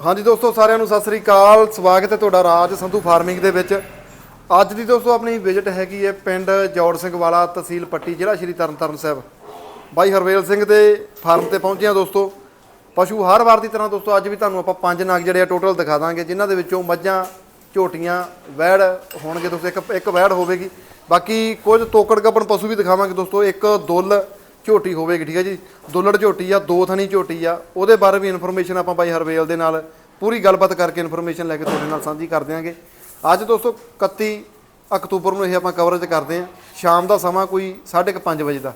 ਹਾਂਜੀ ਦੋਸਤੋ, ਸਾਰਿਆਂ ਨੂੰ ਸਤਿ ਸ੍ਰੀ ਅਕਾਲ। ਸਵਾਗਤ ਹੈ ਤੁਹਾਡਾ ਰਾਜ ਸੰਧੂ ਫਾਰਮਿੰਗ ਦੇ ਵਿੱਚ। ਅੱਜ ਦੀ ਦੋਸਤੋ, ਆਪਣੀ ਵਿਜ਼ਿਟ ਹੈਗੀ ਹੈ ਪਿੰਡ ਜੌੜ ਸਿੰਘ ਵਾਲਾ ਤਹਿਸੀਲ ਪੱਟੀ, ਜ਼ਿਲ੍ਹਾ ਸ਼੍ਰੀ ਤਰਨਤਾਰਨ ਸਾਹਿਬ। ਬਾਈ ਹਰਵੇਲ ਸਿੰਘ ਦੇ ਫਾਰਮ ਤੇ ਪਹੁੰਚੇ ਹਾਂ ਦੋਸਤੋ। ਪਸ਼ੂ ਹਰ ਵਾਰ ਦੀ ਤਰ੍ਹਾਂ ਦੋਸਤੋ, ਅੱਜ ਵੀ ਤੁਹਾਨੂੰ ਆਪਾਂ ਪੰਜ ਨਗ ਜਿਹੜੇ ਆ ਟੋਟਲ ਦਿਖਾ ਦਾਂਗੇ, ਜਿਨ੍ਹਾਂ ਦੇ ਵਿੱਚੋਂ ਮੱਝਾਂ, ਝੋਟੀਆਂ, ਵੈੜ ਹੋਣਗੇ ਦੋਸਤੋ। ਇੱਕ ਇੱਕ ਵੈੜ ਹੋਵੇਗੀ। ਬਾਕੀ ਕੁਝ ਤੋਕੜ ਗੱਪਣ ਪਸ਼ੂ ਵੀ ਦਿਖਾਵਾਂਗੇ ਦੋਸਤੋ। ਇੱਕ ਦੁੱਲ ਝੋਟੀ ਹੋਵੇਗੀ, ਠੀਕ ਹੈ ਜੀ? ਦੁੱਲੜ ਝੋਟੀ ਆ, ਦੋ ਥਣੀ ਝੋਟੀ ਆ, ਉਹਦੇ ਬਾਰੇ ਵੀ ਇਨਫੋਰਮੇਸ਼ਨ ਆਪਾਂ ਬਾਈ ਹਰਵੇਲ ਦੇ ਨਾਲ ਪੂਰੀ ਗੱਲਬਾਤ ਕਰਕੇ ਇਨਫੋਰਮੇਸ਼ਨ ਲੈ ਕੇ ਤੁਹਾਡੇ ਨਾਲ ਸਾਂਝੀ ਕਰ ਦਿਆਂਗੇ। ਅੱਜ ਦੋਸਤੋ 31 ਅਕਤੂਬਰ ਨੂੰ ਇਹ ਆਪਾਂ ਕਵਰੇਜ ਕਰਦੇ ਆਂ ਸ਼ਾਮ ਦਾ ਸਮਾਂ ਕੋਈ 5:30 ਵਜੇ ਦਾ।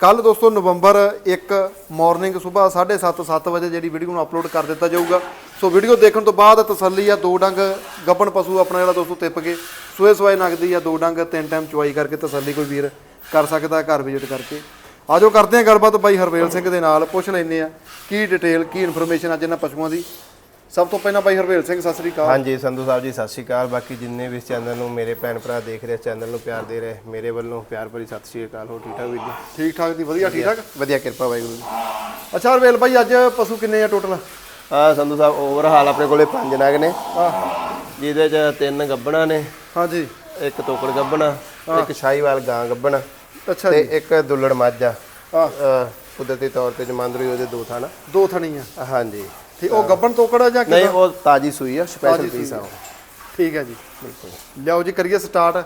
ਕੱਲ ਦੋਸਤੋ ਨਵੰਬਰ 1 ਮਾਰਨਿੰਗ ਸਵੇਰ 7:30 7 ਵਜੇ ਜਿਹੜੀ ਵੀਡੀਓ ਨੂੰ ਅਪਲੋਡ ਕਰ ਦਿੱਤਾ ਜਾਊਗਾ। ਸੋ ਵੀਡੀਓ ਦੇਖਣ ਤੋਂ ਬਾਅਦ ਤਸੱਲੀ ਆ, ਦੋ ਡੰਗ ਗੱਬਣ ਪਸ਼ੂ ਆਪਣਾ ਜਿਹੜਾ ਦੋਸਤੋ ਤਿੱਪ ਕੇ ਸੂਏ ਸਵਾਏ ਨਗਦੀ ਆ, ਦੋ ਡੰਗ ਤਿੰਨ ਟਾਈਮ ਚੁਆਈ ਕਰਕੇ ਤਸੱਲੀ ਕੋਈ ਵੀਰ ਕਰ ਸਕਦਾ ਘਰ ਵਿਜ਼ਿਟ ਕਰਕੇ। ਆਜੋ ਕਰਦੇ ਆ ਗੱਲਬਾਤ ਬਾਈ ਹਰਵੇਲ ਸਿੰਘ ਦੇ ਨਾਲ ਪੁੱਛ ਲੈਂਦੇ ਆ ਕੀ ਡਿਟੇਲ ਕੀ ਇਨਫੋਰਮੇਸ਼ਨ ਅੱਜ ਇਹਨਾਂ ਪਸ਼ੂਆਂ ਦੀ। ਸਭ ਤੋਂ ਪਹਿਲਾਂ ਬਾਈ ਹਰਵੇਲ ਸਿੰਘ ਸਤਿ ਸ੍ਰੀ ਅਕਾਲ। ਹਾਂਜੀ ਸੰਧੂ ਸਾਹਿਬ ਜੀ ਸਤਿ ਸ਼੍ਰੀ ਅਕਾਲ। ਬਾਕੀ ਜਿੰਨੇ ਵੀ ਇਸ ਚੈਨਲ ਨੂੰ ਮੇਰੇ ਭੈਣ ਭਰਾ ਦੇਖ ਰਹੇ ਚੈਨਲ ਨੂੰ ਪਿਆਰ ਦੇ ਰਹੇ ਮੇਰੇ ਵੱਲੋਂ ਪਿਆਰ ਭਰੀ ਸਤਿ ਸ਼੍ਰੀ ਅਕਾਲ ਹੋ ਠੀਕ ਠਾਕ ਵੀਰ ਜੀ? ਠੀਕ ਠਾਕ ਦੀ ਵਧੀਆ ਠੀਕ ਠਾਕ ਵਧੀਆ ਕਿਰਪਾ ਵਾਹਿਗੁਰੂ ਜੀ। ਅੱਛਾ ਹਰਵੇਲ ਬਾਈ ਅੱਜ ਪਸ਼ੂ ਕਿੰਨੇ ਆ ਟੋਟਲ ਆ ਸੰਧੂ ਸਾਹਿਬ ਓਵਰਹਾਲ ਆਪਣੇ ਕੋਲੇ ਪੰਜ ਨਗ ਨੇ। ਜਿਹਦੇ ਚ ਤਿੰਨ ਗੱਬਣਾ ਨੇ ਹਾਂਜੀ ਇੱਕ ਤੋਕੜ ਗੱਬਣਾ ਇੱਕ ਸ਼ਾਹੀਵਾਲ ਗਾਂ ਗੱਬਣਾ। ਅੱਛਾ ਤੇ ਇੱਕ ਦੁੱਲੜ ਮੱਝ ਅ, ਕੁਦਰਤੀ ਤੌਰ ਤੇ ਜਮਾਂਦਰੀ ਉਹਦੇ ਦੋ ਥਾਣਾ ਦੋ ਥਣੀਆਂ। ਹਾਂਜੀ। ਠੀਕ ਉਹ ਗੱਬਣ ਤੋਕੜਾ ਜਾਂ ਨਹੀਂ ਉਹ ਤਾਜੀ ਸੂਈ ਆ ਸਪੈਸ਼ਲ ਪੀਸ ਆ ਉਹ। ਠੀਕ ਹੈ ਜੀ। ਲਿਆਓ ਜੀ ਕਰੀਏ ਸਟਾਰਟ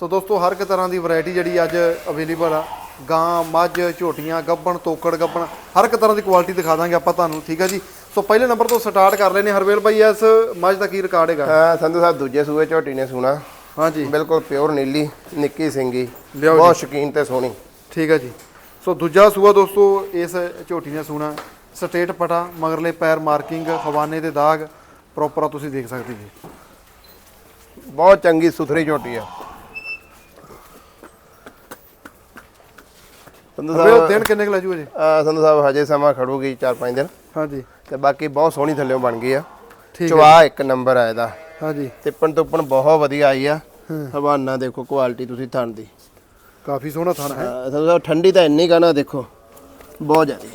ਸੋ ਦੋਸਤੋ ਹਰ ਇੱਕ ਤਰ੍ਹਾਂ ਦੀ ਵੈਰਾਈਟੀ ਜਿਹੜੀ ਅੱਜ ਅਵੇਲੇਬਲ ਆ। ਗਾਂ ਮੱਝ ਝੋਟੀਆਂ ਗੱਬਣ ਤੋਕੜ ਗੱਬਣ ਹਰ ਇੱਕ ਤਰ੍ਹਾਂ ਦੀ ਕੁਆਲਿਟੀ ਦਿਖਾ ਦਾਂਗੇ ਆਪਾਂ ਤੁਹਾਨੂੰ ਠੀਕ ਹੈ ਜੀ? ਸੋ ਪਹਿਲੇ ਨੰਬਰ ਤੋਂ ਸਟਾਰਟ ਕਰ ਲੈਨੇ ਹਰਵੇਲ ਭਾਈ ਇਸ ਮੱਝ ਦਾ ਕੀ ਰਿਕਾਰਡ ਹੈਗਾ? ਹਾਂ ਸੰਧੂ ਸਾਹਿਬ ਦੂਜੇ ਸੂਏ ਝੋਟੀ ਨੇ ਸੁਣਾ। ਹਾਂਜੀ। ਬਿਲਕੁਲ ਪਿਓਰ ਨੀਲੀ ਨਿੱਕੀ ਸਿੰਗੀ। ਲਿਆਓ। ਬਹੁਤ ਸ਼ੌਕੀਨ ਤੇ ਸੋਹਣੀ। ਠੀਕ ਹੈ ਜੀ। ਸੋ ਦੂਜਾ ਸੂਆ ਦੋਸਤੋ ਇਸ ਝੋਟੀ ਨੇ ਸੂਣਾ ਸਟੇਟ ਪਟਾ ਮਗਰਲੇ ਪੈਰ ਮਾਰਕਿੰਗ ਹਵਾਨੇ ਦੇ ਦਾਗ ਪ੍ਰੋਪਰ ਤੁਸੀਂ ਦੇਖ ਸਕਦੇ ਜੀ। ਬਹੁਤ ਚੰਗੀ ਸੁਥਰੀ ਝੋਟੀ ਆ। ਸੰਧੂ ਸਾਹਿਬ ਦਿਨ ਕਿੰਨੇ ਕੁ ਲੈ ਜੂ? ਸੰਧੂ ਸਾਹਿਬ ਹਜੇ ਸਮਾਂ ਖੜੂਗੀ 4-5 ਦਿਨ। ਹਾਂਜੀ। ਤੇ ਬਾਕੀ ਬਹੁਤ ਸੋਹਣੀ ਥੱਲਿਓਂ ਬਣ ਗਈ ਆ। ਚਵਾ ਇੱਕ ਨੰਬਰ ਆ ਇਹਦਾ। ਹਾਂਜੀ। ਤਿੱਪਣ ਤੁੱਪਣ ਬਹੁਤ ਵਧੀਆ ਆਈ ਆ। ਹਵਾਨਾ ਦੇਖੋ ਕੁਆਲਿਟੀ ਤੁਸੀਂ ਥਣ ਦੀ। ਕਾਫੀ ਸੋਹਣਾ ਥਾਣਾ ਹੈ। ਸਾਹਿਬ ਠੰਡੀ ਤਾਂ ਇੰਨੀ ਕਹਣਾ ਦੇਖੋ ਬਹੁਤ ਜ਼ਿਆਦੀ।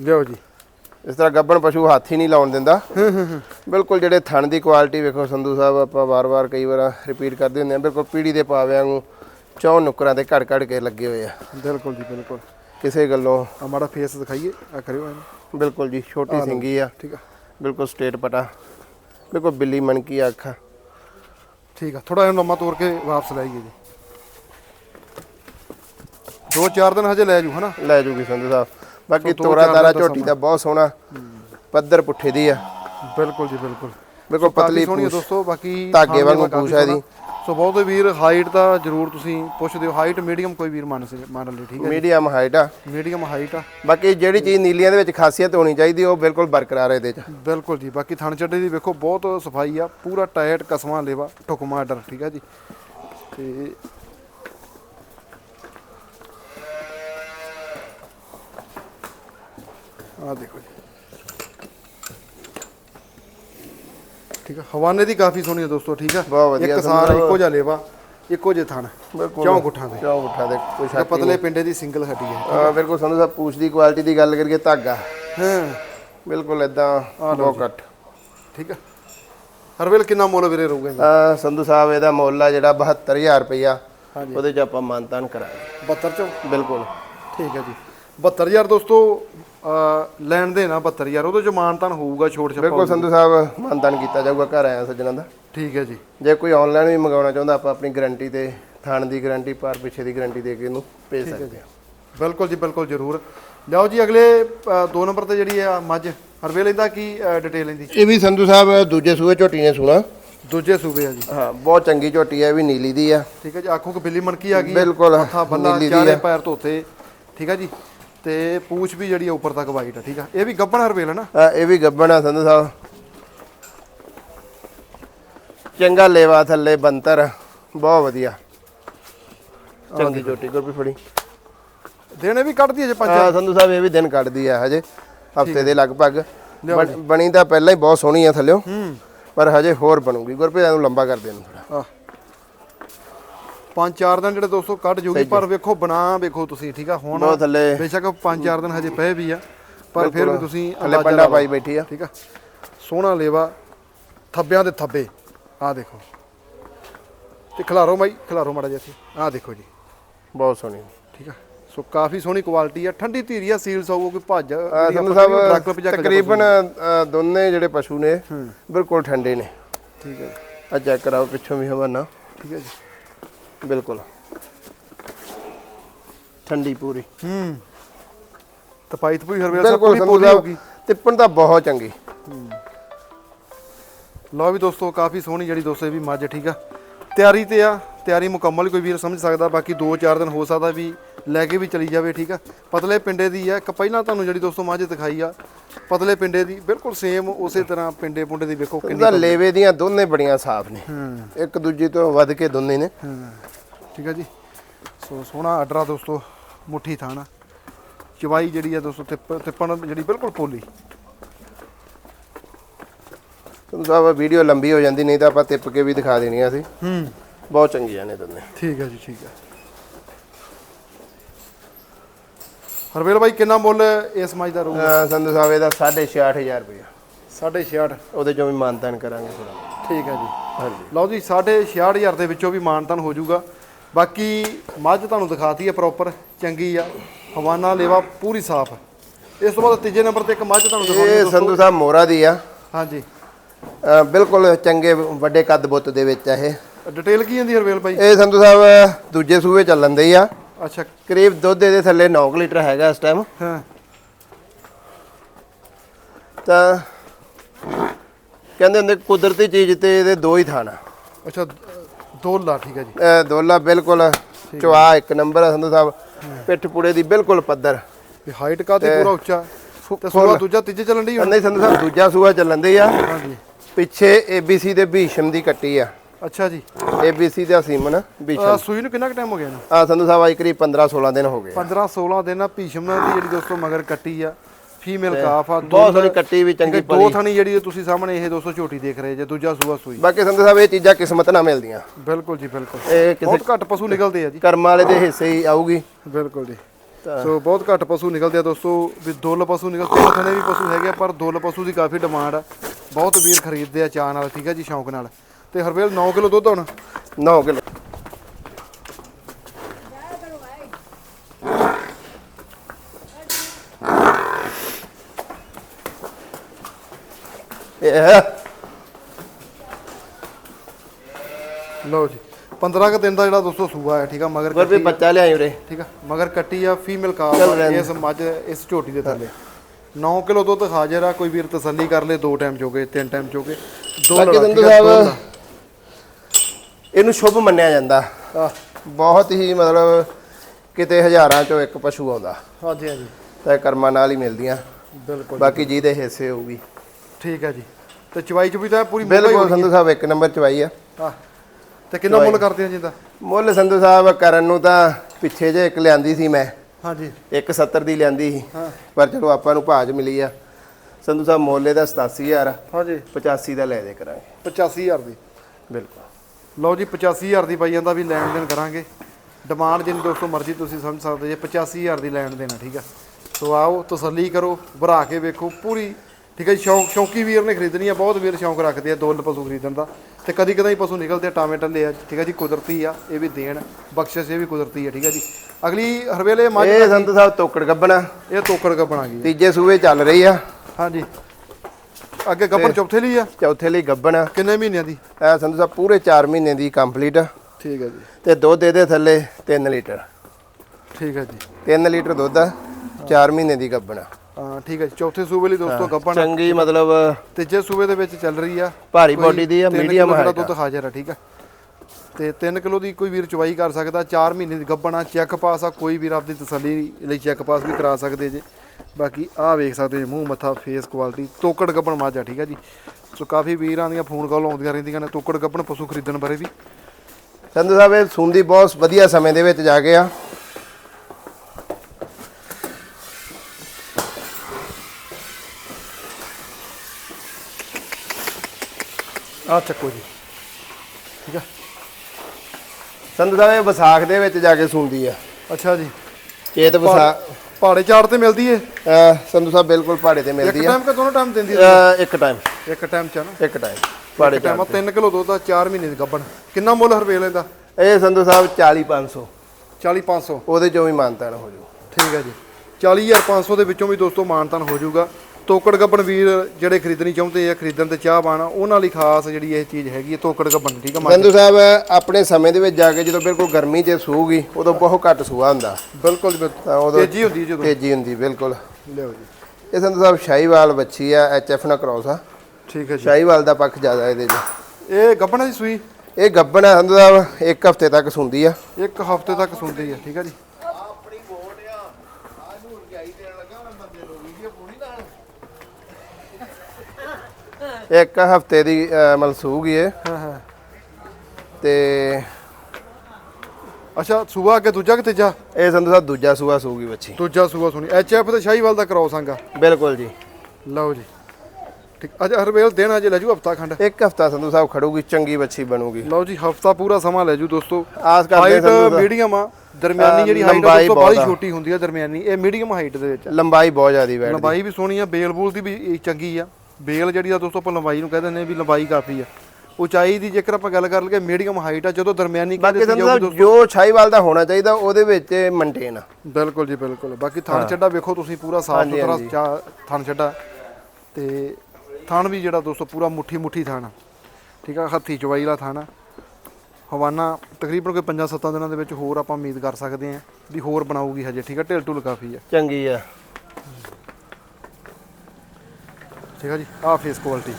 ਲਿਆਓ ਜੀ। ਇਸ ਤਰ੍ਹਾਂ ਗੱਬਣ ਪਸ਼ੂ ਹੱਥ ਹੀ ਨਹੀਂ ਲਾਉਣ ਦਿੰਦਾ। ਬਿਲਕੁਲ ਜਿਹੜੇ ਥਣ ਦੀ ਕੁਆਲਿਟੀ ਵੇਖੋ ਸੰਧੂ ਸਾਹਿਬ ਆਪਾਂ ਵਾਰ-ਵਾਰ ਕਈ ਵਾਰ ਰਿਪੀਟ ਕਰਦੇ ਹੁੰਦੇ ਆ। ਬਿਲਕੁਲ ਪੀੜੀ ਦੇ ਪਾਵਿਆਂ ਨੂੰ ਚੌਂ ਨੁਕਰਾਂ ਤੇ ਘੜ-ਘੜ ਕੇ ਲੱਗੇ ਹੋਏ ਆ। ਬਿਲਕੁਲ ਜੀ ਬਿਲਕੁਲ। ਕਿਸੇ ਗੱਲੋਂ ਆ ਮਾੜਾ ਫੇਸ ਦਿਖਾਈਏ ਆ ਕਰਿਓ ਬਿਲਕਲ ਜੀ ਛੋਟੀ ਸਿੰਗੀ ਆ। ਠੀਕ ਆ। ਬਿਲਕੁਲ ਸਟੇਟ ਪਟਾ। ਬਿਲਕੁਲ ਬਿੱਲੀ ਮਣਕੀ ਅੱਖ ਆ। ਠੀਕ ਆ ਥੋੜਾ ਜਿਹਾ ਲੰਮਾ ਤੋੜ ਕੇ ਵਾਪਸ ਲੈ ਆਈਏ ਜੀ। ਦੋ ਚਾਰ ਦਿਨ ਹਜੇ ਲੈ ਜੂ ਹਨਾ? ਲੈ ਜੂਗੀ ਸੰਧੂ ਸਾਹਿਬ। ਬਾਕੀ ਤੋਰਾ ਤਾਰਾ ਝੋਟੀ ਦਾ ਬਹੁਤ ਸੋਹਣਾ ਪੱਧਰ ਪੁੱਠੇ ਦੀ ਆ। ਬਿਲਕੁਲ ਜੀ ਬਿਲਕੁਲ। ਬਿਲਕੁਲ ਪਤਲੀ ਸੋਹਣੀ ਦੋਸਤੋ ਬਾਕੀ ਧਾਗੇ ਵਾਂਗੂ ਪੂਛ ਹੈ। ਇਹਦੀ। ਸੋ ਬਹੁਤੇ ਵੀਰ ਹਾਈਟ ਦਾ ਜ਼ਰੂਰ ਤੁਸੀਂ ਪੁੱਛਦੇ ਹੋ ਹਾਈਟ ਮੀਡੀਅਮ ਕੋਈ ਵੀਰ ਮੰਨ ਮੰਨ ਲਈ ਠੀਕ ਹੈ ਮੀਡੀਅਮ ਹਾਈਟ ਆ। ਮੀਡੀਅਮ ਹਾਈਟ ਆ। ਬਾਕੀ ਜਿਹੜੀ ਚੀਜ਼ ਨੀਲੀਆਂ ਦੇ ਵਿੱਚ ਖਾਸੀਅਤ ਹੋਣੀ ਚਾਹੀਦੀ ਉਹ ਬਿਲਕੁਲ ਬਰਕਰਾਰ ਹੈ ਇਹਦੇ ਚ। ਬਿਲਕੁਲ ਜੀ ਬਾਕੀ ਥਣ ਚੱਡੇ ਦੀ ਵੇਖੋ ਬਹੁਤ ਸਫ਼ਾਈ ਆ। ਪੂਰਾ ਟਾਇਟ ਕਸਮਾ ਲੇਵਾ ਠੁਕਮਾ ਆਰਡਰ ਠੀਕ ਆ ਜੀ? ਤੇ ਆ ਦੇਖੋ ਜੀ। ਠੀਕ ਆ? ਹਵਾਨੇ ਦੀ ਕਾਫੀ ਸੋਹਣੀ ਆ ਦੋਸਤੋ ਠੀਕ ਆ? ਬਹੁਤ ਵਧੀਆ, ਇੱਕ ਸਾਰ। ਇੱਕੋ ਜਿਹਾ ਲੇਵਾ ਇੱਕੋ ਜਿਹੇ ਥਣ ਬਿਲਕੁਲ। ਕਿਉਂ ਗੁੱਠਾਂ ਦੇ। ਕਿਉਂ ਗੁੱਠਾਂ ਦੇ ਕੋਈ ਇੱਕ ਸ਼ੱਕ ਪਤਲੇ ਪਿੰਡੇ ਦੀ ਸਿੰਗਲ ਹੱਡੀ ਹੈ। ਆ ਬਿਲਕੁਲ ਸੰਧੂ ਸਾਹਿਬ ਪੂਛ ਦੀ ਕੁਆਲਿਟੀ ਦੀ ਗੱਲ ਕਰੀਏ ਧਾਗਾ। ਹਾਂ। ਬਿਲਕੁਲ ਇਦਾਂ ਬਹੁਤ ਘੱਟ। ਠੀਕ ਆ? ਹਰਵੇਲ ਕਿੰਨਾ ਮੁੱਲ ਵੀਰੇ ਰਹੂਗਾ ਇਹਦਾ? ਆ ਸੰਧੂ ਸਾਹਿਬ ਇਹਦਾ ਮੁੱਲ ਆ ਜਿਹੜਾ 72000 ਰੁਪਇਆ ਹਾਂਜੀ। ਉਹਦੇ ਚ ਆਪਾਂ ਮਾਨਤਾਨ ਕਰਾਂਗੇ। 72 ਚੋਂ? ਬਿਲਕੁਲ। ਠੀਕ ਹੈ ਜੀ। 72000 ਦੋਸਤੋ ਲੈਣ ਦੇ ਨਾ 72000 ਉਹਦੇ ਚ ਮਾਨਤਾਨ ਹੋਊਗਾ ਛੋਟ ਛੱਪਾ ਬਿਲਕੁਲ ਸੰਧੂ ਸਾਹਿਬ ਮਾਨਤਾਨ ਕੀਤਾ ਜਾਊਗਾ ਘਰ ਆਇਆ ਸੱਜਣਾ ਦਾ। ਠੀਕ ਹੈ ਜੀ। ਜੇ ਕੋਈ ਆਨਲਾਈਨ ਵੀ ਮੰਗਾਉਣਾ ਚਾਹੁੰਦਾ ਆਪਾਂ ਆਪਣੀ ਗਾਰੰਟੀ ਤੇ ਥਾਣ ਦੀ ਗਾਰੰਟੀ ਪਾਰ ਪਿੱਛੇ ਦੀ ਗਾਰੰਟੀ ਦੇ ਕੇ ਇਹਨੂੰ ਭੇਜ ਸਕਦੇ ਹਾਂ। ਬਿਲਕੁਲ ਜੀ ਬਿਲਕੁਲ ਜ਼ਰੂਰ। ਲਿਆਓ ਜੀ ਅਗਲੇ ਅਹ, ਦੋ ਨੰਬਰ ਤੇ ਜਿਹੜੀ ਆ ਮੱਝ ਹਰਵੇਲ ਇਹਦਾ ਕੀ ਡਿਟੇਲ ਇਹਦੀ ਇਹ ਵੀ ਸੰਧੂ ਸਾਹਿਬ ਦੂਜੇ ਸੂਏ ਝੋਟੀ ਨੇ ਸੁਣਾ। ਦੂਜੇ ਸੂਬੇ ਆ ਜੀ। ਹਾਂ ਬਹੁਤ ਚੰਗੀ ਝੋਟੀ ਹੈ ਇਹ ਵੀ ਨੀਲੀ ਦੀ ਆ। ਠੀਕ ਹੈ ਜੀ ਆਖੋ ਕਿ ਬਿੱਲੀ ਮਣਕੀ ਆ ਗਈ ਬਿਲਕੁਲ, ਨੀਲੀ ਦੀ ਚਾਰੇ। ਪੈਰ ਧੋਤੇ। ਠੀਕ ਹੈ ਜੀ। ਤੇ ਪੂਛ ਵੀ ਜਿਹੜੀ ਉੱਪਰ ਤੱਕ ਵਾਈਟ ਆ ਠੀਕ ਆ? ਇਹ ਵੀ ਗੱਬਣ ਹਰਵੇਲ ਹੈ ਨਾ? ਇਹ ਵੀ ਗੱਬਣ ਆ ਸੰਧੂ ਸਾਹਿਬ। ਚੰਗਾ ਲੇਵਾ ਥੱਲੇ ਬੰਤਰ ਬਹੁਤ ਵਧੀਆ। ਚੰਗੀ ਝੋਟੀ ਗੁਰਪੀ ਫੜੀ। ਦਿਨ ਇਹ ਵੀ ਕੱਢਦੀ ਹੈ ਜੇ ਪੰਜ ਸੰਧੂ ਸਾਹਿਬ ਇਹ ਵੀ ਦਿਨ ਕੱਢਦੀ ਆ ਹਜੇ। ਹਫ਼ਤੇ ਦੇ ਲਗਭਗ। ਬਣ- ਤਾਂ ਪਹਿਲਾਂ ਹੀ ਬਹੁਤ ਸੋਹਣੀ ਆ ਥੱਲਿਓ। ਪਰ ਹਜੇ ਹੋਰ ਬਣੂਗੀ। ਗੁਰਪ੍ਰੀਤ ਨੂੰ ਲੰਬਾ ਕਰ ਦੇਣ ਥੋੜਾ ਪੰਜ ਚਾਰ ਦਿਨ ਜਿਹੜੇ ਦੋਸਤੋ ਕੱਢ ਜੂਗੀ ਪਰ ਵੇਖੋ ਬਣਾ ਵੇਖੋ ਤੁਸੀਂ ਠੀਕ ਆ? ਹੁਣ ਬਹੁਤ ਥੱਲੇ ਬੇਸ਼ੱਕ ਪੰਜ ਚਾਰ ਦਿਨ ਹਜੇ ਪਏ ਵੀ ਆ ਪਰ ਫਿਰ ਵੀ ਤੁਸੀਂ ਅੰਦਾਜ਼ਾ ਪੰਡਾ ਪਾਈ। ਬੈਠੀ ਆ। ਠੀਕ ਆ? ਸੋਹਣਾ ਲੇਵਾ ਥੱਬਿਆਂ ਦੇ ਥੱਬੇ। ਆ ਦੇਖੋ। ਤੇ ਖਿਲਾਰੋ ਮਾਈ ਖਿਲਾਰੋ ਮਾੜਾ ਜਿਹਾ ਇੱਥੇ। ਆ ਦੇਖੋ ਜੀ। ਬਹੁਤ ਸੋਹਣੀ। ਠੀਕ ਆ? ਸੋ ਕਾਫੀ ਸੋਹਣੀ ਕੁਆਲਿਟੀ ਆ। ਠੰਡੀ ਧੀਰੀ ਆ ਸੀਲ ਸੌ ਕੋਈ ਭੱਜ ਸੰਧੂ ਸਾਹਿਬ ਤਕਰੀਬਨ ਦੋਨੇ ਜਿਹੜੇ ਪਸ਼ੂ ਨੇ ਬਿਲਕੁਲ ਠੰਡੇ ਨੇ। ਠੀਕ ਹੈ ਜੀ। ਆ ਚੈੱਕ ਕਰਾਓ ਪਿੱਛੋਂ ਵੀ ਹਵਾਨਾ ਠੀਕ ਹੈ ਜੀ। ਬਿਲਕੁਲ। ਠੰਡੀ ਪੂਰੀ। ਹੂੰ। ਤਪਾਈ ਤਪੂਈ ਹਰਵੇਲ ਬਿਲਕੁਲ ਪੂਰੀ ਹੋਗੀ ਸਾਹਿਬ ਤਿੱਪਣ ਤਾਂ ਬਹੁਤ ਚੰਗੀ। ਲਓ ਵੀ ਦੋਸਤੋ ਕਾਫੀ ਸੋਹਣੀ ਜਿਹੜੀ ਦੋਸਤੋ ਇਹ ਵੀ ਮੱਝ ਠੀਕ ਆ। ਤਿਆਰੀ ਤੇ ਆ ਤਿਆਰੀ ਮੁਕੰਮਲ ਕੋਈ ਵੀਰ ਸਮਝ ਸਕਦਾ ਬਾਕੀ 2-4 ਦਿਨ ਹੋ ਸਕਦਾ ਵੀ ਲੈ ਕੇ ਵੀ ਚਲੀ ਜਾਵੇ ਠੀਕ ਆ। ਪਤਲੇ ਪਿੰਡੇ ਦੀ ਆ ਇੱਕ ਪਹਿਲਾਂ ਤੁਹਾਨੂੰ ਜਿਹੜੀ ਦੋਸਤੋ ਮੱਝ ਦਿਖਾਈ ਆ ਪਤਲੇ ਪਿੰਡੇ ਦੀ ਬਿਲਕੁਲ ਸੇਮ ਉਸੇ ਤਰ੍ਹਾਂ ਪਿੰਡੇ ਪੁੰਡੇ ਦੀ ਵੇਖੋ ਕਿੰਨੀ ਇਹਦਾ ਲੇਵੇ ਦੀਆਂ ਦੋਨੇ ਬੜੀਆਂ ਸਾਫ਼ ਨੇ। ਇੱਕ ਦੂਜੀ ਤੋਂ ਵੱਧ ਕੇ ਦੋਨੇ ਨੇ। ਹਾਂ, ਠੀਕ ਆ ਜੀ। ਸੋ ਸੋਹਣਾ ਆਰਡਰ ਆ ਦੋਸਤੋ ਮੁੱਠੀ ਥਾਣਾ। ਚਵਾਈ ਜਿਹੜੀ ਆ ਦੋਸਤੋ ਤਿੱਪ ਤਿੱਪਣ ਜਿਹੜੀ ਬਿਲਕੁਲ ਪੋਲੀ ਤੁਹਾਨੂੰ ਸਾਹਿਬ ਵੀਡੀਓ ਲੰਬੀ ਹੋ ਜਾਂਦੀ ਨਹੀਂ ਤਾਂ ਆਪਾਂ ਤਿੱਪ ਕੇ ਵੀ ਦਿਖਾ ਦੇਣੀਆਂ ਸੀ। ਹੂੰ। ਬਹੁਤ ਚੰਗੀਆਂ ਨੇ ਦੋਨੇ। ਠੀਕ ਹੈ ਜੀ ਠੀਕ ਹੈ ਹਰਵੇਲ ਭਾਈ ਕਿੰਨਾ ਮੁੱਲ ਇਸ ਮੱਝ ਦਾ ਰਹੂ ਅਹ ਸੰਧੂ ਸਾਹਿਬ ਇਹਦਾ 66500 ਰੁਪਏ 6.5 ਉਹਦੇ ਚੋਂ ਵੀ ਮਾਨਤਾਨ ਕਰਾਂਗੇ ਥੋੜਾ ਠੀਕ ਹੈ ਜੀ। ਹਾਂਜੀ। ਲਓ ਜੀ 6.5000 ਦੇ ਵਿੱਚੋਂ ਵੀ ਮਾਨਤਨ ਹੋ ਜਾਊਗਾ। ਬਾਕੀ ਮੱਝ ਤੁਹਾਨੂੰ ਦਿਖਾਤੀ ਹੈ ਪ੍ਰੋਪਰ ਚੰਗੀ ਆ। ਹਵਾਨਾ ਲੇਵਾ ਪੂਰੀ ਸਾਫ਼। ਇਸ ਤੋਂ ਬਾਅਦ ਤੀਜੇ ਨੰਬਰ ਤੇ ਇੱਕ ਮੱਝ ਤੁਹਾਨੂੰ ਦਿਖਾਉਣੀ ਇਹ ਸੰਧੂ ਸਾਹਿਬ ਮੋਰਾ ਦੀ ਆ। ਹਾਂਜੀ। ਅਹ ਬਿਲਕੁਲ ਚੰਗੇ ਵੱਡੇ ਕੱਦ ਬੁੱਤ ਦੇ ਵਿੱਚ ਆ ਇਹ। ਡਿਟੇਲ ਕੀ ਜਾਂਦੀ ਹਰਵੇਲ ਭਾਈ ਇਹ ਸੰਧੂ ਸਾਹਿਬ ਦੂਜੇ ਸੂਏ ਚੱਲਣ ਦੇ ਆ। ਅੱਛਾ ਕਰੀਬ ਦੁੱਧ ਇਹਦੇ ਥੱਲੇ 9 ਲੀਟਰ ਹੈਗਾ ਇਸ ਟਾਈਮ ਹਾਂ। ਤਾਂ ਕਹਿੰਦੇ ਹੁੰਦੇ ਕੁਦਰਤੀ ਚੀਜ਼ ਤੇ ਇਹਦੇ ਦੋ ਹੀ ਥਾਣਾ ਅੱਛਾ ਦੋ ਲਾ ਠੀਕ ਹੈ ਜੀ। ਦੋਲਾ ਬਿਲਕੁਲ ਚਵਾ ਇੱਕ ਨੰਬਰ ਆ ਸੰਧੂ ਸਾਹਿਬ। ਪਿੱਠ ਪੁੜੇ ਦੀ ਬਿਲਕੁਲ ਪੱਧਰ। ਵੀ ਹਾਈਟ ਕਾ ਤੇ ਪੂਰਾ ਉੱਚਾ? ਤੇ ਸੋਲਾ ਦੂਜਾ ਤੀਜੇ ਚੱਲਣ ਦੀ ਕਹਿੰਦੇ ਸੰਧੂ ਸਾਹਿਬ ਦੂਜਾ ਸੂਆ ਚੱਲਣ ਦੇ ਆ। ਹਾਂਜੀ। ਪਿੱਛੇ ABC ਦੇ ਭੀਸ਼ਮ ਦੀ ਕੱਟੀ ਆ। ਅੱਛਾ ਜੀ। ABC ਦਾ ਸੀਮਨ ਭੀਸ਼ਮ। ਸੂਈ ਨੂੰ ਕਿੰਨਾ ਕੁ ਟਾਈਮ ਹੋ ਗਿਆ ਇਹਨੂੰ? ਆ ਸੰਧੂ ਸਾਹਿਬ ਅੱਜ ਕਰੀਬ 15 16 ਦਿਨ ਹੋ ਗਏ। 15 16 ਦਿਨ ਆ ਭੀਸ਼ਮ ਦੀ ਜਿਹੜੀ ਦੋਸਤੋ ਮਗਰ ਕੱਟੀ ਆ ਫੀਮੇਲ ਕਾਫ ਆ ਬਹੁਤ ਸੋਹਣੀ ਕੱਟੀ ਵੀ ਚੰਗੀ ਦੋ ਪਲੀ ਥਣੀ ਜਿਹੜੀ ਤੁਸੀਂ ਸਾਹਮਣੇ ਇਹ ਦੋਸਤੋ ਝੋਟੀ ਦੇਖ ਰਹੇ ਜੇ ਦੂਜਾ ਸੂਆ ਸੂਈ। ਬਾਕੀ ਸੰਧੂ ਸਾਹਿਬ ਇਹ ਚੀਜ਼ਾਂ ਕਿਸਮਤ ਨਾਲ ਮਿਲਦੀਆਂ। ਬਿਲਕੁਲ ਜੀ ਬਿਲਕੁਲ। ਇਹ ਕਿਸੇ ਬਹੁਤ ਘੱਟ ਪਸ਼ੂ ਨਿਕਲਦੇ ਆ ਜੀ। ਕਰਮ ਵਾਲੇ ਦੇ ਹਿੱਸੇ ਹੀ ਆਊਗੀ। ਬਿਲਕੁਲ ਜੀ। ਸੋ ਬਹੁਤ ਘੱਟ ਪਸ਼ੂ ਨਿਕਲਦੇ ਆ ਦੋਸਤੋ ਵੀ ਦੁੱਲ ਪਸ਼ੂ ਨਿਕਲ ਤਿੰਨ ਥਣੇ ਵੀ ਪਸ਼ੂ ਹੈਗੇ ਆ, ਪਰ ਦੁੱਲ ਪਸ਼ੂ ਦੀ ਕਾਫੀ ਡਿਮਾਂਡ ਆ। ਬਹੁਤ ਵੀਰ ਖਰੀਦਦੇ ਆ ਚਾਹ ਨਾਲ ਠੀਕ ਹੈ ਜੀ ਸ਼ੌਂਕ ਨਾਲ। ਤੇ ਹਰਵੇਲ 9 ਕਿਲੋ ਦੁੱਧ ਹੁਣ। 9 ਕਿਲੋ। ਇਹ ਲਓ ਜੀ 15 ਕ ਦਿਨ ਦਾ ਜਿਹੜਾ ਦੋਸਤੋ ਸੂਆ ਹੈ ਠੀਕ ਆ ਮਗਰ ਗੁਰ ਵੀ ਕੱਟੀ ਬੱਚਾ ਲਿਆਈ ਉਰੇ। ਠੀਕ ਆ ਮਗਰ ਕੱਟੀ ਆ ਫੀਮੇਲ ਕਾਫ ਇਸ ਮੱਝ ਇਸ ਝੋਟੀ ਦੇ ਥੱਲੇ। 9 ਕਿਲੋ ਦੁੱਧ ਹਾਜ਼ਰ ਆ ਕੋਈ ਵੀਰ ਤਸੱਲੀ ਕਰ ਲੇ ਦੋ ਟਾਈਮ ਚੋਗੇ ਤਿੰਨ ਟਾਈਮ ਚੋਗੇ ਦੋ ਲੜਾ, ਠੀਕ ਆ। ਇਹਨੂੰ ਸ਼ੁਭ ਮੰਨਿਆ ਜਾਂਦਾ। ਬਹੁਤ ਹੀ ਮਤਲਬ ਕਿਤੇ ਹਜ਼ਾਰਾਂ ਚੋਂ ਇੱਕ ਪਸ਼ੂ ਆਉਂਦਾ। ਹਾਂਜੀ ਹਾਂਜੀ। ਤਾਂ ਇਹ ਕਰਮਾਂ ਨਾਲ ਹੀ ਮਿਲਦੀਆਂ। ਬਿਲਕੁਲ। ਬਾਕੀ ਜਿਹਦੇ ਹਿੱਸੇ ਹੋਊਗੀ। ਠੀਕ ਹੈ ਜੀ। ਤੇ ਚਵਾਈ ਚ ਵੀ ਤਾਂ ਪੂਰੀ ਬਿਲਕੁਲ ਸੰਧੂ ਸਾਹਿਬ ਇੱਕ ਨੰਬਰ ਚਵਾਈ ਆ। ਆ ਤੇ ਕਿੰਨਾ ਮੁੱਲ ਕਰਦੇ ਆ ਜਿੰਦਾ ਮੁੱਲ ਸੰਧੂ ਸਾਹਿਬ ਕਰਨ ਨੂੰ ਤਾਂ ਪਿੱਛੇ ਜੇ ਇੱਕ ਲਿਆਂਦੀ ਸੀ ਮੈਂ। ਹਾਂਜੀ। 170 ਦੀ ਲਿਆਂਦੀ ਸੀ। ਹਾਂ। ਪਰ ਚਲੋ ਆਪਾਂ ਨੂੰ ਭਾਜ ਮਿਲੀ ਆ। ਸੰਧੂ ਸਾਹਿਬ ਮੋਲੇ ਦਾ 87000 ਹਾਂਜੀ। 85 ਦਾ ਲੈ ਦੇ ਕਰਾਂਗੇ। 85000 ਦੀ। ਬਿਲਕੁਲ। ਲਓ ਜੀ 85000 ਦੀ ਪਾਈ ਜਾਂਦਾ ਵੀ ਲੈਣ ਦੇਣ ਕਰਾਂਗੇ। ਡਿਮਾਂਡ ਜਿੰਨੀ ਦੋਸਤੋ ਮਰਜ਼ੀ ਤੁਸੀਂ ਸਮਝ ਸਕਦੇ ਜੇ 85000 ਦੀ ਲੈਣ ਦੇਣਾ ਠੀਕ ਆ। ਸੋ ਆਓ ਤਸੱਲੀ ਕਰੋ ਭਰਾ ਕੇ ਵੇਖੋ ਪੂਰੀ ਠੀਕ ਹੈ ਜੀ, ਸ਼ੌਂਕ ਸ਼ੌਂਕੀ ਵੀਰ ਨੇ ਖਰੀਦਣੀ ਆ ਬਹੁਤ ਵੀਰ ਸ਼ੌਂਕ ਰੱਖਦੇ ਆ ਦੋਲ ਪਸ਼ੂ ਖਰੀਦਣ ਦਾ। ਤੇ ਕਦੀ ਕਦਾਈ ਪਸ਼ੂ ਨਿਕਲਦੇ ਆ ਟਾਵੇਂ ਟੱਲੇ ਆ ਠੀਕ ਹੈ ਜੀ ਕੁਦਰਤੀ ਆ ਇਹ ਵੀ ਦੇਣ ਬਖਸ਼ਿਸ਼ ਇਹ ਵੀ ਕੁਦਰਤੀ ਆ ਠੀਕ ਹੈ ਜੀ। ਅਗਲੀ ਹਰਵੇਲੇ ਮੱਝ ਇਹ ਸੰਧੂ ਸਾਹਿਬ ਤੋਕੜ ਗੱਬਣਾ ਇਹ ਤੋਕੜ ਗੱਬਣ ਗਈ। ਤੀਜੇ ਸੂਏ ਚੱਲ ਰਹੀ ਆ। ਹਾਂਜੀ। ਅੱਗੇ ਗੱਬਣ ਚੌਥੇ ਲਈ ਆ? ਚੌਥੇ ਲਈ ਗੱਬਣ ਕਿੰਨੇ ਮਹੀਨਿਆਂ ਦੀ? ਇਹ ਸੰਧੂ ਸਾਹਿਬ ਪੂਰੇ 4 ਮਹੀਨੇ ਦੀ ਕੰਪਲੀਟ। ਠੀਕ ਹੈ ਜੀ। ਤੇ ਦੁੱਧ ਇਹਦੇ ਥੱਲੇ 3 ਲੀਟਰ। ਠੀਕ ਹੈ ਜੀ। 3 ਲੀਟਰ ਦੁੱਧ ਆ 4 ਮਹੀਨੇ ਦੀ ਗੱਬਣ ਹਾਂ ਠੀਕ ਹੈ ਚੌਥੇ ਸੂਬੇ ਲਈ ਦੋਸਤੋ ਗੱਬਣ ਚੰਗੀ ਮਤਲਬ ਤੀਜੇ ਸੂਬੇ ਦੇ ਵਿੱਚ ਚੱਲ ਰਹੀ ਆ ਭਾਰੀ ਬੋਡੀ ਦੀ ਆ ਮੀਡੀਅਮ ਜਿਹੜਾ ਦੁੱਧ ਹਾਜ਼ਰ ਆ ਠੀਕ ਆ। ਤੇ 3 ਕਿਲੋ ਦੀ ਕੋਈ ਵੀਰ ਚਵਾਈ ਕਰ ਸਕਦਾ 4 ਮਹੀਨੇ ਦੀ ਗੱਬਣਾ ਚੈੱਕ ਪਾਸ ਆ ਕੋਈ ਵੀਰ ਆਪਦੀ ਤਸੱਲੀ ਲਈ ਚੈੱਕ ਪਾਸ ਵੀ ਕਰਾ ਸਕਦੇ ਜੇ। ਬਾਕੀ ਆਹ ਵੇਖ ਸਕਦੇ ਜੇ ਮੂੰਹ ਮੱਥਾ ਫੇਸ ਕੁਆਲਿਟੀ ਤੋਕੜ ਗੱਬਣ ਮਾਝਾ ਠੀਕ ਆ ਜੀ। ਸੋ ਕਾਫੀ ਵੀਰਾਂ ਦੀਆਂ ਫੋਨ ਕਾਲ ਆਉਂਦੀਆਂ ਰਹਿੰਦੀਆਂ ਨੇ ਤੋਕੜ ਗੱਬਣ ਪਸ਼ੂ ਖਰੀਦਣ ਬਾਰੇ ਵੀ। ਸੰਧੂ ਸਾਹਿਬ ਇਹ ਸੁੰਦੀ ਬਹੁਤ ਵਧੀਆ ਸਮੇਂ ਦੇ ਵਿੱਚ ਜਾ ਕੇ ਆ। ਆਹ ਚੱਕੋ ਜੀ। ਠੀਕ ਆ। ਸੰਧੂ ਸਾਹਿਬ ਇਹ ਵਿਸਾਖ ਦੇ ਵਿੱਚ ਜਾ ਕੇ ਸੁੰਦੀ ਆ। ਅੱਛਾ ਜੀ। ਇਹ ਤਾਂ ਵਿਸਾਖ ਪਹਾੜੇ ਚਾੜ ਤੇ ਮਿਲਦੀ ਏ? ਅਹ ਸੰਧੂ ਸਾਹਿਬ ਬਿਲਕੁਲ ਪਹਾੜੇ ਤੇ ਇੱਕ ਮਿਲਦੀ ਆ। ਟਾਈਮ ਕਿ ਦੋਨੋਂ ਟਾਈਮ ਦਿੰਦੀ ਏ? ਅਹ ਇੱਕ ਟਾਈਮ ਇੱਕ ਟਾਈਮ ਚ ਆ ਨਾ? ਇੱਕ ਟਾਈਮ ਪਾੜੇ ਟਾਈਮ ਆ 3 ਕਿਲੋ ਦੁੱਧ ਦਾ 4 ਮਹੀਨੇ ਦੀ ਗੱਬਣ। ਕਿੰਨਾ ਮੁੱਲ ਹਰਵੇਲ ਇਹਦਾ ਇਹ ਸੰਧੂ ਸਾਹਿਬ 40500 40500 ਉਹਦੇ ਚੋਂ ਵੀ ਮਾਨਤਾਨ ਹੋ ਜੂ। ਠੀਕ ਹੈ ਜੀ। 40500 ਦੇ ਵਿੱਚੋਂ ਵੀ ਦੋਸਤੋ ਮਾਨਤਨ ਹੋ ਜਾਊਗਾ ਤੋਕੜ ਗੱਬਣ ਵੀਰ ਜਿਹੜੇ ਖਰੀਦਣੀ ਚਾਹੁੰਦੇ ਆ ਖਰੀਦਣ ਤੇ ਚਾਹ ਬਾਣਾ ਉਹਨਾਂ ਲਈ ਖਾਸ ਜਿਹੜੀ ਇਹ ਚੀਜ਼ ਹੈਗੀ ਹੈ ਤੋਕੜ ਗੱਬਣ ਠੀਕ ਹੈ ਸੰਧੂ ਸਾਹਿਬ ਆਪਣੇ ਸਮੇਂ ਦੇ ਵਿੱਚ ਜਾ ਕੇ ਜਦੋਂ ਬਿਲਕੁਲ ਗਰਮੀ 'ਚ ਸੂਗੀ ਉਦੋਂ ਬਹੁਤ ਘੱਟ ਸੂਆ ਹੁੰਦਾ। ਬਿਲਕੁਲ। ਤਾਂ ਉਦੋਂ ਤੇਜ਼ੀ ਹੁੰਦੀ ਜਦੋਂ। ਤੇਜ਼ੀ ਹੁੰਦੀ ਬਿਲਕੁਲ। ਲਿਓ ਜੀ। ਇਹ ਸੰਧੂ ਸਾਹਿਬ ਸ਼ਾਹੀਵਾਲ ਬੱਚੀ ਆ ਐਚਐਫ ਨਾਲ ਕ੍ਰੋਸ ਆ। ਠੀਕ ਹੈ ਜੀ। ਸ਼ਾਹੀਵਾਲ ਦਾ ਪੱਖ ਜ਼ਿਆਦਾ ਇਹਦੇ 'ਚ। ਇਹ ਗੱਬਣ ਦੀ ਸੂਈ? ਇਹ ਗੱਬਣ ਆ ਸੰਧੂ ਸਾਹਿਬ ਇੱਕ ਹਫ਼ਤੇ ਤੱਕ ਸੁੰਦੀ ਆ। ਇੱਕ ਹਫ਼ਤੇ ਤੱਕ ਸੁਣਦੀ ਹੈ ਠੀਕ ਹੈ ਜੀ। ਇੱਕ ਹਫ਼ਤੇ ਦੀ ਮਤਲਬ ਸੂਗੀ ਇਹ। ਹਾਂ ਹਾਂ। ਤੇ ਅੱਛਾ ਸੂਆ ਅੱਗੇ ਦੂਜਾ ਕਿ ਤੀਜਾ? ਇਹ ਸੰਧੂ ਸਾਹਿਬ ਦੂਜਾ ਸੂਆ ਸੂਗੀ ਬੱਚੀ। ਦੂਜਾ ਸੂਆ ਸੁਣੀ। ਐਚਐਫ ਤੇ ਸ਼ਾਹੀਵਾਲ ਦਾ ਕ੍ਰੋਸ ਆਂਗਾ ਬਿਲਕੁਲ ਜੀ। ਲਓ ਜੀ। ਠੀਕ ਅੱਜ ਹਰਵੇਲ ਦਿਨ ਅਜੇ ਲੈ ਜੂ ਹਫਤਾ ਖੰਡ? ਇੱਕ ਹਫ਼ਤਾ ਸੰਧੂ ਸਾਹਿਬ ਖੜੂਗੀ ਚੰਗੀ ਬੱਚੀ ਬਣੂਗੀ। ਲਓ ਜੀ ਹਫਤਾ ਪੂਰਾ ਸਮਾਂ ਲੈ ਜੂ ਦੋਸਤੋ। ਆਸ ਕਰਦੇ ਸੰਧੂ ਸਾਹਿਬ। ਮੀਡੀਅਮ ਆ। ਦਰਮਿਆਨੀ ਜਿਹੜੀ ਹਾਈਟ ਬਾਹਲੀ ਬਹੁਤ ਆ। ਛੋਟੀ ਹੁੰਦੀ ਆ ਦਰਮਿਆਨੀ। ਇਹ ਮੀਡੀਅਮ ਹਾਈਟ ਦੇ ਵਿੱਚ। ਲੰਬਾਈ ਬਹੁਤ ਜ਼ਿਆਦੀ ਬੈਠਦੀ ਲੰਬਾਈ ਵੀ ਸੋਹਣੀ ਆ ਬੇਲ ਬੂਲ ਦੀ ਵੀ ਚੰਗੀ ਆ। ਬੇਲ ਜਿਹੜੀ ਆ ਦੋਸਤੋ ਆਪਾਂ ਲੰਬਾਈ ਨੂੰ ਕਹਿੰਦੇ ਨੇ ਵੀ ਲੰਬਾਈ ਕਾਫੀ ਆ। ਉਚਾਈ ਦੀ ਜੇਕਰ ਆਪਾਂ ਗੱਲ ਕਰ ਲਈਏ ਮੀਡੀਅਮ ਹਾਈਟ ਆ ਜਦੋਂ ਦਰਮਿਆਨੀ ਬਾਕੀ ਕਹਿੰਦੇ ਸੀ ਸਾਹਿਬ ਜੋ ਛਾਈਵਾਲ ਦਾ ਹੋਣਾ ਚਾਹੀਦਾ ਉਹਦੇ ਵਿੱਚ ਮੇਨਟੇਨ ਆ। ਬਿਲਕੁਲ ਜੀ ਬਿਲਕੁਲ। ਬਾਕੀ ਥਣ ਚੱਡਾ ਵੇਖੋ ਤੁਸੀਂ ਪੂਰਾ ਸਾਫ਼ ਹਾਂਜੀ, ਸੁਥਰਾ ਹਾਂਜੀ। ਚਾ- ਥਣ ਚੱਡਾ। ਤੇ ਥਣ ਵੀ ਜਿਹੜਾ ਦੋਸਤੋ ਪੂਰਾ ਮੁੱਠੀ ਮੁੱਠੀ ਥਣ ਆ। ਠੀਕ ਆ ਹੱਥੀ ਚਵਾਈ ਵਾਲਾ ਥਣ ਆ। ਹਵਾਨਾ ਤਕਰੀਬਨ ਕੋਈ 5-7 ਦਿਨਾਂ ਦੇ ਵਿੱਚ ਹੋਰ ਆਪਾਂ ਉਮੀਦ ਕਰ ਸਕਦੇ ਹਾਂ ਵੀ ਹੋਰ ਬਣਾਊਗੀ ਹਜੇ ਠੀਕ ਆ? ਢਿੱਲ ਢੁੱਲ ਕਾਫੀ ਆ। ਚੰਗੀ ਆ। ਠੀਕ ਆ ਜੀ ਆਹ ਫੇਸ ਕੁਆਲਿਟੀ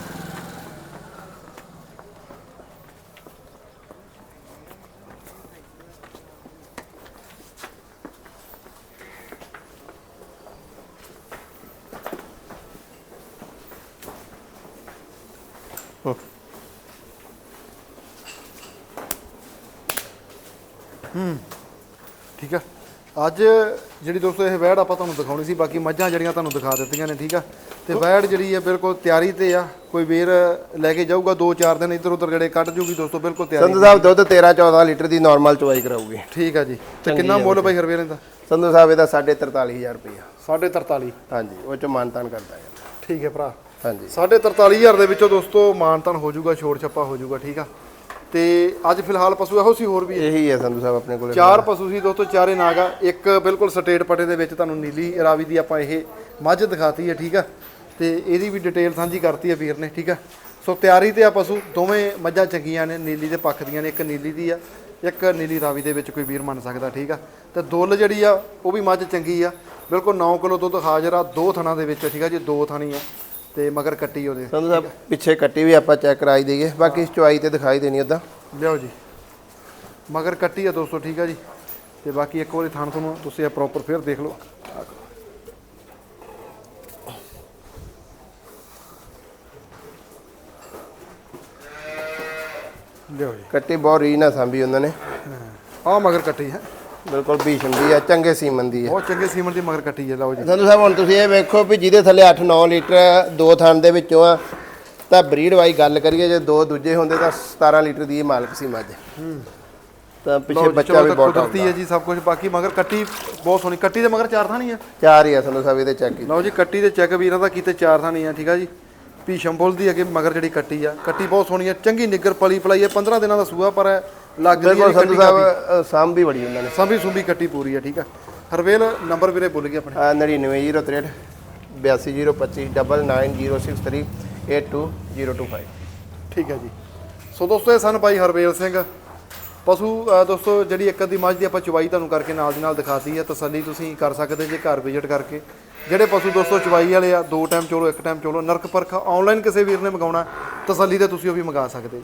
ਹੂੰ ਠੀਕ ਆ ਅੱਜ ਜਿਹੜੀ ਦੋਸਤੋ ਇਹ ਵੈੜ ਆਪਾਂ ਤੁਹਾਨੂੰ ਦਿਖਾਉਣੀ ਸੀ ਬਾਕੀ ਮੱਝਾਂ ਜਿਹੜੀਆਂ ਤੁਹਾਨੂੰ ਦਿਖਾ ਦਿੱਤੀਆਂ ਨੇ ਠੀਕ ਆ? ਤੇ ਵੈੜ ਜਿਹੜੀ ਹੈ ਬਿਲਕੁਲ ਤਿਆਰੀ ਤੇ ਆ ਕੋਈ ਵੀਰ ਲੈ ਕੇ ਜਾਊਗਾ 2-4 ਦਿਨ ਇੱਧਰ ਉੱਧਰ ਜਿਹੜੇ ਕੱਢ ਜੂਗੀ ਦੋਸਤੋ ਬਿਲਕੁਲ ਤਿਆਰੀ ਸੰਧੂ ਸਾਹਿਬ ਦੁੱਧ 13 14 ਲੀਟਰ ਦੀ ਨਾਰਮਲ ਚਵਾਈ ਕਰਾਊਗੀ। ਠੀਕ ਆ ਜੀ ਤੇ ਕਿੰਨਾ ਮੁੱਲ ਬਾਈ ਹਰਵੇਲ ਦਾ ਸੰਧੂ ਸਾਹਿਬ ਇਹਦਾ 43000 ਰੁਪਇਆ 43.5 ਹਾਂਜੀ ਉਹ ਚ ਮਾਨਤਾਨ ਕਰਦਾ ਹੈ। ਠੀਕ ਹੈ ਭਰਾ। ਹਾਂਜੀ। 43000 ਦੇ ਵਿੱਚੋਂ ਦੋਸਤੋ ਮਾਨਤਨ ਹੋ ਜਾਊਗਾ ਛੋੜ ਛੱਪਾ ਹੋ ਜਾਊਗਾ ਠੀਕ ਆ? ਤੇ ਅੱਜ ਫਿਲਹਾਲ ਪਸ਼ੂ ਇਹੋ ਸੀ ਹੋਰ ਵੀ। ਇਹੀ ਹੈ ਸੰਧੂ ਸਾਹਿਬ ਆਪਣੇ ਕੋਲੇ। ਚਾਰ ਪਸ਼ੂ ਸੀ ਦੋਸਤੋ ਚਾਰੇ ਨਾਗਾ। ਇੱਕ ਬਿਲਕੁਲ ਸਟੇਟ ਪਟੇ ਦੇ ਵਿੱਚ ਤੁਹਾਨੂੰ ਨੀਲੀ ਰਾਵੀ ਦੀ ਆਪਾਂ ਇਹ ਮੱਝ ਦਿਖਾਤੀ ਹੈ ਠੀਕ ਆ? ਤੇ ਇਹਦੀ ਵੀ ਡਿਟੇਲ ਸਾਂਝੀ ਕਰਤੀ ਹੈ ਵੀਰ ਨੇ ਠੀਕ ਆ? ਸੋ ਤਿਆਰੀ ਤੇ ਆ ਪਸ਼ੂ ਦੋਵੇਂ ਮੱਝਾਂ ਚੰਗੀਆਂ ਨੇ ਨੀਲੀ ਦੇ ਪੱਖ ਦੀਆਂ ਨੇ ਇੱਕ ਨੀਲੀ ਦੀ ਆ ਇੱਕ ਨੀਲੀ ਰਾਵੀ ਦੇ ਵਿੱਚ ਕੋਈ ਵੀਰ ਮੰਨ ਸਕਦਾ ਠੀਕ ਆ? ਤੇ ਦੁੱਲ ਜਿਹੜੀ ਆ ਉਹ ਵੀ ਮੱਝ ਚੰਗੀ ਆ। ਬਿਲਕੁਲ 9 ਕਿਲੋ ਦੁੱਧ ਹਾਜ਼ਰ ਆ ਦੋ ਥਣਾ ਦੇ ਵਿੱਚ ਠੀਕ ਆ ਜੀ ਦੋ ਥਣੀ ਆ। ਤੇ ਮਗਰ ਕੱਟੀ ਉਹਦੇ ਸੰਧੂ ਸਾਹਿਬ ਪਿੱਛੇ ਕੱਟੀ ਵੀ ਆਪਾਂ ਚੈੱਕ ਕਰਾਈ ਦਈਏ। ਬਾਕੀ ਚਵਾਈ ਤੇ ਦਿਖਾਈ ਦੇਣੀ ਉਦਾਂ ਲਿਆਓ ਜੀ। ਮਗਰ ਕੱਟੀ ਆ ਦੋਸਤੋ ਠੀਕ ਆ ਜੀ। ਤੇ ਬਾਕੀ ਇੱਕ ਵਾਰੀ ਥਾਣ ਤੁਹਾਨੂੰ ਤੁਸੀਂ ਇਹ ਪ੍ਰੋਪਰ ਫੇਰ ਦੇਖ ਲਓ। ਲਿਆਓ ਜੀ। ਕੱਟੀ ਬਹੁਤ ਰੀਝ ਨਾਲ ਸਾਂਭੀ ਉਹਨਾਂ ਨੇ। ਆ ਮਗਰ ਕੱਟੀ ਹੈ। ਬਿਲਕੁਲ ਭੀਸ਼ਮ ਦੀ ਆ ਚੰਗੇ ਸੀਮਨ ਦੀ ਆ। ਬਹੁਤ ਚੰਗੇ ਸੀਮਨ ਦੀ ਮਗਰ ਕੱਟੀ ਹੈ ਲਓ ਜੀ। ਸੰਧੂ ਸਾਹਿਬ ਹੁਣ ਤੁਸੀਂ ਇਹ ਵੇਖੋ ਵੀ ਜਿਹਦੇ ਥੱਲੇ 8-9 ਲੀਟਰ ਦੋ ਥਣ ਦੇ ਵਿੱਚੋਂ ਆ ਤਾਂ ਬਰੀਡ ਵਾਈ ਗੱਲ ਕਰੀਏ ਜੇ ਦੋ ਦੂਜੇ ਹੁੰਦੇ ਤਾਂ 17 ਲੀਟਰ ਦੀ ਇਹ ਮਾਲਕ ਸੀ ਮੱਝ ਤਾਂ ਪਿੱਛੇ ਬੱਚਾ ਵੀ ਬਹੁਤ ਕੁਦਰਤੀ ਹੈ ਜੀ ਸਭ ਕੁਝ ਬਾਕੀ ਮਗਰ ਕੱਟੀ ਬਹੁਤ ਸੋਹਣੀ। ਕੱਟੀ ਦੇ ਮਗਰ ਚਾਰ ਥਾਣੀ ਆ? ਚਾਰ ਹੀ ਆ ਸੰਧੂ ਸਾਹਿਬ ਇਹਦੇ ਚੈੱਕ ਲਓ ਜੀ ਕੱਟੀ ਦੇ ਚੈੱਕ ਵੀ ਇਹਨਾਂ ਦਾ ਕੀਤੇ ਚਾਰ ਥਾਣੀ ਆ ਠੀਕ ਆ ਜੀ? ਭੀਸ਼ਮ ਬੁੱਲ ਦੀ ਅੱਗੇ ਮਗਰ ਜਿਹੜੀ ਕੱਟੀ ਆ ਕੱਟੀ ਬਹੁਤ ਸੋਹਣੀ ਆ ਚੰਗੀ ਨਿੱਗਰ ਪਲੀ ਪਲਾਈ ਹੈ 15 ਦਿਨਾਂ ਦਾ ਸੂਆ ਪਰ ਹੈ, ਲੱਗਦੀ ਹੈ ਸੰਧੂ ਸਾਹਿਬ ਸਾਂਭ ਵੀ ਬੜੀ ਉਹਨਾਂ ਨੇ। ਸੰਭੀ ਸੁੰਭੀ ਕੱਟੀ ਪੂਰੀ ਆ ਠੀਕ ਆ ਹਰਵੇਲ ਨੰਬਰ ਵੀਰੇ ਭੁੱਲ ਗਏ ਆਪਣੇ। ਆ 9903 82025 9906382025 ਠੀਕ ਹੈ ਜੀ। ਸੋ ਦੋਸਤੋ ਇਹ ਸਨ ਭਾਈ ਹਰਵੇਲ ਸਿੰਘ। ਪਸ਼ੂ ਦੋਸਤੋ ਜਿਹੜੀ ਇੱਕ ਅੱਧੀ ਮੱਝ ਦੀ ਆਪਾਂ ਚਵਾਈ ਤੁਹਾਨੂੰ ਕਰਕੇ ਨਾਲ ਦੀ ਨਾਲ ਦਿਖਾਤੀ ਹੈ ਤਸੱਲੀ ਤੁਸੀਂ ਕਰ ਸਕਦੇ ਜੇ ਘਰ ਵਿਜ਼ਿਟ ਕਰਕੇ। ਜਿਹੜੇ ਪਸ਼ੂ ਦੋਸਤੋ ਚਵਾਈ ਵਾਲੇ ਆ ਦੋ ਟਾਈਮ ਚੋਲੋ ਇੱਕ ਟਾਈਮ ਚੋਲੋ ਨਰਕ ਪਰਖਾ ਆਨਲਾਈਨ ਕਿਸੇ ਵੀਰ ਨੇ ਮੰਗਾਉਣਾ ਤਸੱਲੀ ਤੇ ਤੁਸੀਂ ਉਹ ਵੀ ਮੰਗਾ ਸਕਦੇ ਜੀ।